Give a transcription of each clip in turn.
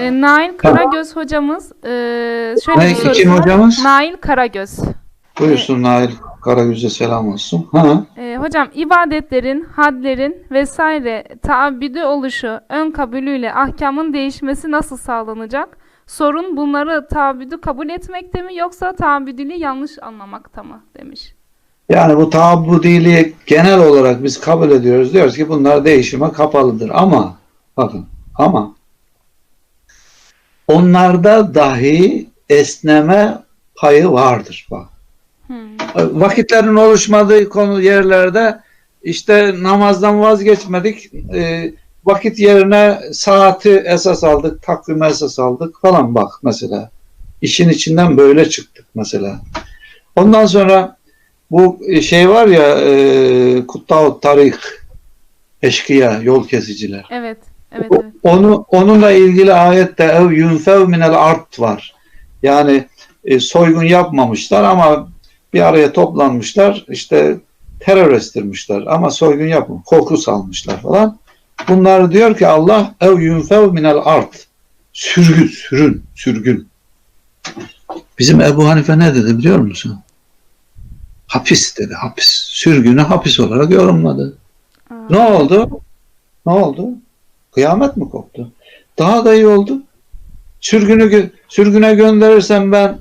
E, Nail Karagöz hocamız e, şöyle bir sorusu kim var. hocamız? Nail Karagöz. Buyursun Nail Karagöz'e selam olsun. Ha. E, hocam ibadetlerin, hadlerin vesaire taabbüdü oluşu, ön kabulüyle ahkamın değişmesi nasıl sağlanacak? Sorun bunları taabbüdü kabul etmekte mi yoksa taabbüdülü yanlış anlamakta mı demiş. Yani bu taabudiliği genel olarak biz kabul ediyoruz. Diyoruz ki bunlar değişime kapalıdır. Ama bakın ama onlarda dahi esneme payı vardır. Bak. Hmm. Vakitlerin oluşmadığı konu yerlerde işte namazdan vazgeçmedik. e, vakit yerine saati esas aldık, takvime esas aldık falan bak mesela. İşin içinden böyle çıktık mesela. Ondan sonra bu şey var ya e, Kuttaut Tarih eşkıya, yol kesiciler. Evet, evet, O- evet. Onu onunla ilgili ayette ev yunfev minel art var. Yani e, soygun yapmamışlar ama bir araya toplanmışlar işte terör estirmişler ama soygun yapmamış. Korku salmışlar falan. Bunlar diyor ki Allah ev yunfev minel art. Sürgün, sürün, sürgün. Bizim Ebu Hanife ne dedi biliyor musun? Hapis dedi, hapis. Sürgünü hapis olarak yorumladı. Aa, Ne oldu? Ne oldu? Kıyamet mi koptu? Daha da iyi oldu. Sürgünü sürgüne gönderirsem ben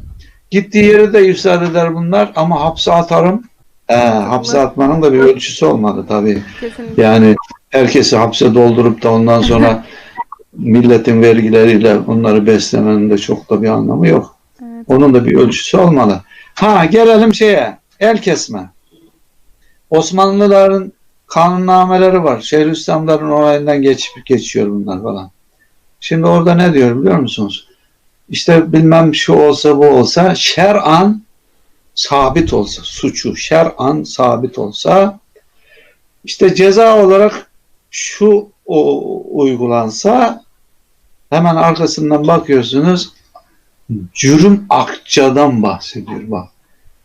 gittiği yeri de ifsad eder bunlar ama hapse atarım. Ee, hapse atmanın da bir ölçüsü olmadı tabii. kesinlikle. Yani herkesi hapse doldurup da ondan sonra milletin vergileriyle onları beslemenin de çok da bir anlamı yok. Evet. Onun da bir ölçüsü olmalı. Ha gelelim şeye. El kesme. Osmanlıların kanunnameleri var. Şeyhülislamların onayından geçip geçiyor bunlar falan. Şimdi orada ne diyor biliyor musunuz? İşte bilmem şu olsa bu olsa şer'an sabit olsa suçu şer'an sabit olsa işte ceza olarak şu o, uygulansa hemen arkasından bakıyorsunuz cürüm akçadan bahsediyor bak.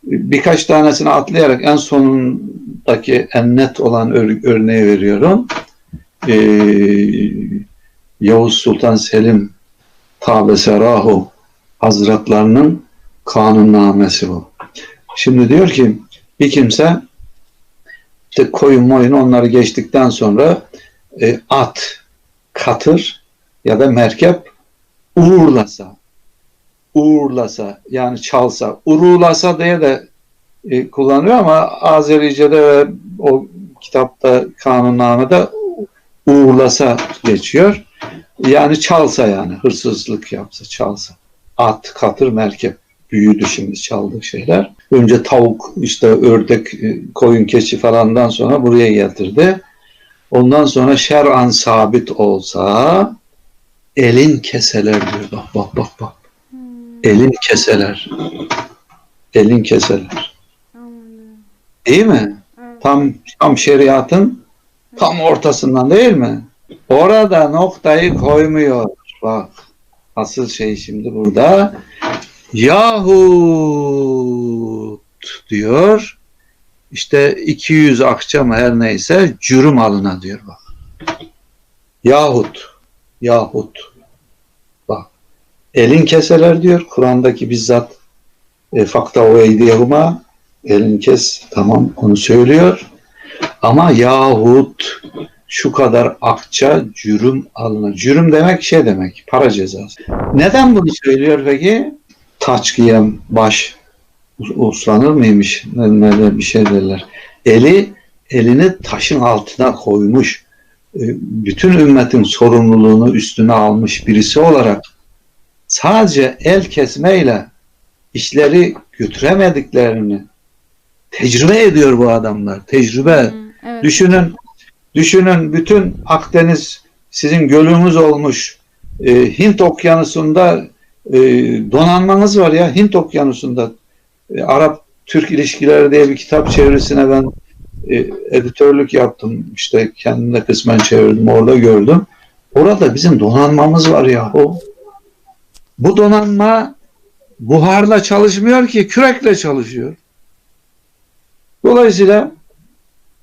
Birkaç tanesini atlayarak en sonundaki en net olan ör- örneği veriyorum. Ee, Yavuz Sultan Selim Tabeserahu Hazretlerinin kanunnamesi bu. Şimdi diyor ki bir kimse işte koyun moyun onları geçtikten sonra e, at, katır ya da merkep uğurlasa uğurlasa yani çalsa, uğurlasa diye de e, kullanıyor ama Azerice'de ve o kitapta kanunnamede uğurlasa geçiyor. Yani çalsa yani hırsızlık yapsa, çalsa. At, katır, merkep büyüdü şimdi çaldığı şeyler. Önce tavuk, işte ördek, e, koyun, keçi falandan sonra buraya getirdi. Ondan sonra şer'an sabit olsa elin keseler diyor. Bak bak bak bak. Elin keseler. Elin keseler. Değil mi? Tam tam şeriatın tam ortasından değil mi? Orada noktayı koymuyor. Bak asıl şey şimdi burada. Yahut diyor. İşte 200 akçe mı her neyse cürüm alına diyor bak. Yahut. Yahut. Elin keseler diyor. Kur'an'daki bizzat e, fakta o eydiyehuma elini kes tamam onu söylüyor ama yahut şu kadar akça cürüm alına. Cürüm demek şey demek para cezası. Neden bunu söylüyor peki? Taç giyen baş us- uslanır mıymış? Ne, bir şey derler. Eli elini taşın altına koymuş. E, Bütün ümmetin sorumluluğunu üstüne almış birisi olarak sadece el kesmeyle işleri götüremediklerini tecrübe ediyor bu adamlar. Tecrübe. Hmm, evet. Düşünün, düşünün bütün Akdeniz sizin gölünüz olmuş. E, Hint Okyanusu'nda e, donanmanız var ya Hint Okyanusu'nda. E, Arap-Türk ilişkileri diye bir kitap çevirisine ben e, editörlük yaptım. İşte kendim de kısmen çevirdim. Orada gördüm. Orada bizim donanmamız var ya. Bu donanma buharla çalışmıyor ki kürekle çalışıyor. Dolayısıyla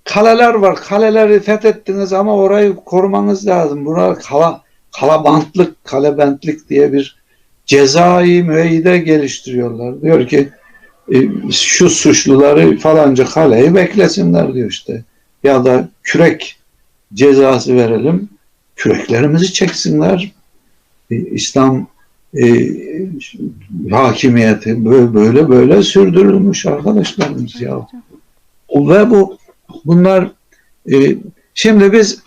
kaleler var. Kaleleri fethettiniz ama orayı korumanız lazım. Burada kala, kalabantlık, kalebentlik diye bir cezai müeyyide geliştiriyorlar. Diyor ki e, şu suçluları falanca kaleyi beklesinler diyor işte. Ya da kürek cezası verelim. Küreklerimizi çeksinler. E, İslam e, hakimiyeti böyle böyle, böyle sürdürülmüş arkadaşlarımız ya. Ve bu bunlar e, şimdi biz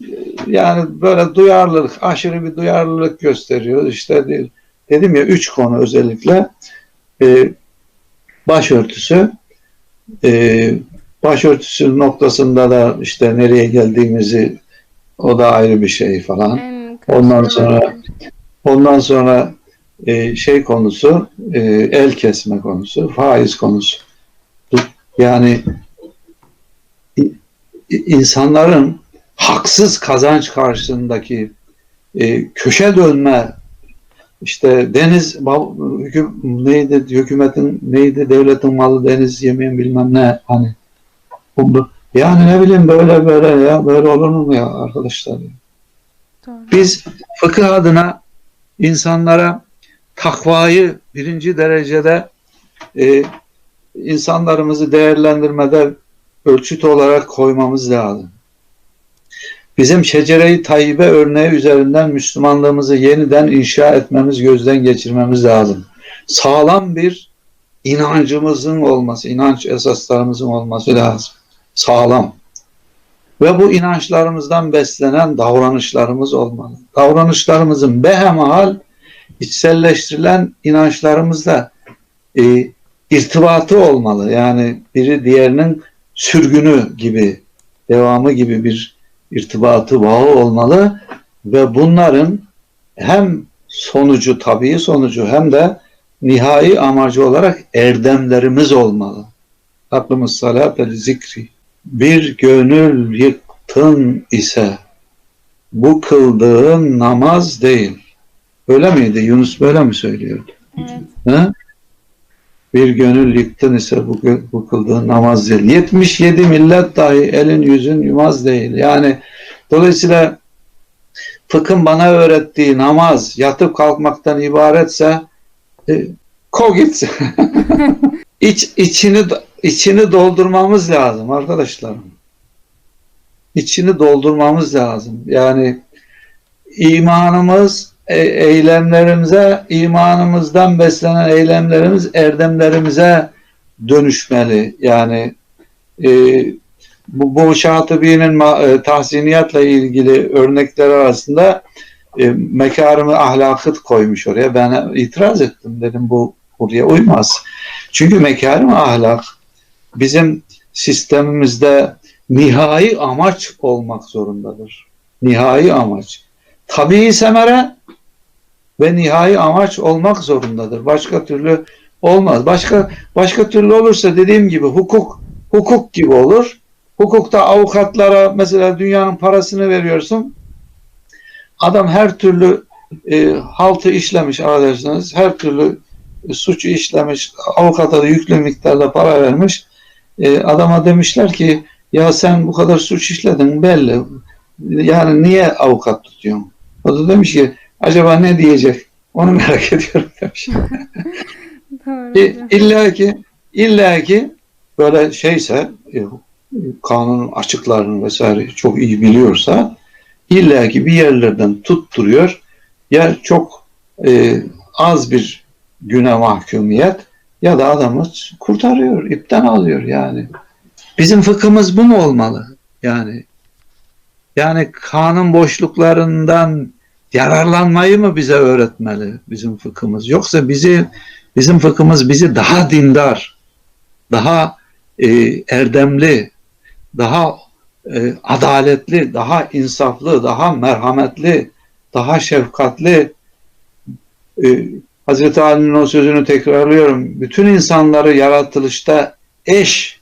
e, yani böyle duyarlılık, aşırı bir duyarlılık gösteriyoruz. İşte de- dedim ya üç konu özellikle e, başörtüsü, e, başörtüsü noktasında da işte nereye geldiğimizi o da ayrı bir şey falan. Ondan sonra-. Ondan sonra e, şey konusu, e, el kesme konusu, faiz konusu. Yani insanların haksız kazanç karşısındaki e, köşe dönme işte deniz hüküm, neydi hükümetin neydi devletin malı deniz yemeyen bilmem ne hani yani ne bileyim böyle böyle ya böyle olur mu ya arkadaşlar? Doğru. Biz fıkıh adına insanlara takvayı birinci derecede e, insanlarımızı değerlendirmede ölçüt olarak koymamız lazım. Bizim şecere-i tayyibe örneği üzerinden Müslümanlığımızı yeniden inşa etmemiz, gözden geçirmemiz lazım. Sağlam bir inancımızın olması, inanç esaslarımızın olması lazım. Sağlam. Ve bu inançlarımızdan beslenen davranışlarımız olmalı. Davranışlarımızın behemahal içselleştirilen inançlarımızla e, irtibatı olmalı. Yani biri diğerinin sürgünü gibi, devamı gibi bir irtibatı, bağı olmalı ve bunların hem sonucu, tabii sonucu hem de nihai amacı olarak erdemlerimiz olmalı. Aklımız salat el zikri. Bir gönül yıktın ise bu kıldığın namaz değil. Öyle miydi? Yunus böyle mi söylüyordu? Evet. Ha? Bir gönül yıktın ise bu, bu kıldığın namaz değil. 77 millet dahi elin yüzün yumaz değil. Yani dolayısıyla fıkhın bana öğrettiği namaz yatıp kalkmaktan ibaretse e, ko gitsin. İç, içini, içini doldurmamız lazım arkadaşlarım. İçini doldurmamız lazım. Yani imanımız e- eylemlerimize, imanımızdan beslenen eylemlerimiz erdemlerimize dönüşmeli. Yani e, bu, bu Şatibi'nin e, tahsiniyatla ilgili örnekler arasında e, mekarımı ahlakıt koymuş oraya. Ben itiraz ettim. Dedim bu buraya uymaz. Çünkü mekarım ahlak bizim sistemimizde nihai amaç olmak zorundadır. Nihai amaç. Tabii semere ve nihai amaç olmak zorundadır. Başka türlü olmaz. Başka başka türlü olursa dediğim gibi hukuk hukuk gibi olur. Hukukta avukatlara mesela dünyanın parasını veriyorsun. Adam her türlü e, haltı işlemiş arkadaşlarınız. Her türlü e, suçu işlemiş. Avukata da yüklü miktarda para vermiş. E, adama demişler ki ya sen bu kadar suç işledin belli. Yani niye avukat tutuyorsun? O da demiş ki acaba ne diyecek? Onu merak ediyorum demiş. E, İlla ki illa ki böyle şeyse e, kanunun açıklarını vesaire çok iyi biliyorsa illa ki bir yerlerden tutturuyor ya çok e, az bir güne mahkumiyet ya da adamı kurtarıyor, ipten alıyor yani. Bizim fıkhımız bu mu olmalı? Yani yani kanun boşluklarından yararlanmayı mı bize öğretmeli bizim fıkhımız? Yoksa bizi bizim fıkhımız bizi daha dindar, daha e, erdemli, daha e, adaletli, daha insaflı, daha merhametli, daha şefkatli. E, Hazreti Ali'nin o sözünü tekrarlıyorum. Bütün insanları yaratılışta eş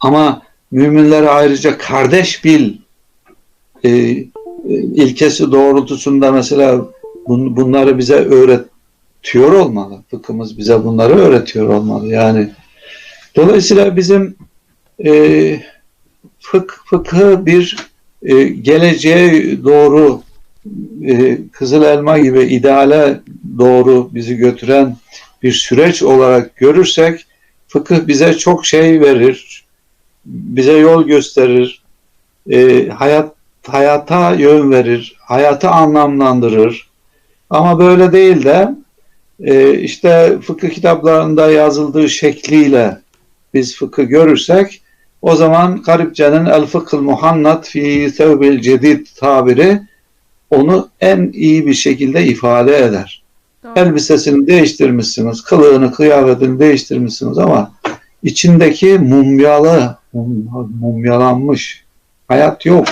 ama müminleri ayrıca kardeş bil e, ilkesi doğrultusunda mesela bun, bunları bize öğretiyor olmalı. Fıkhımız bize bunları öğretiyor olmalı. Yani dolayısıyla bizim e, fık, fıkhı bir e, geleceğe doğru e, kızıl elma gibi ideale doğru bizi götüren bir süreç olarak görürsek fıkıh bize çok şey verir, bize yol gösterir, e, hayat hayata yön verir, hayatı anlamlandırır. Ama böyle değil de e, işte fıkıh kitaplarında yazıldığı şekliyle biz fıkıh görürsek o zaman Garipce'nin El Fıkhıl Muhannat fi Sevbil Cedid tabiri onu en iyi bir şekilde ifade eder. Doğru. Elbisesini değiştirmişsiniz, kılığını, kıyafetini değiştirmişsiniz ama içindeki mumyalı, mum- mumyalanmış hayat yok.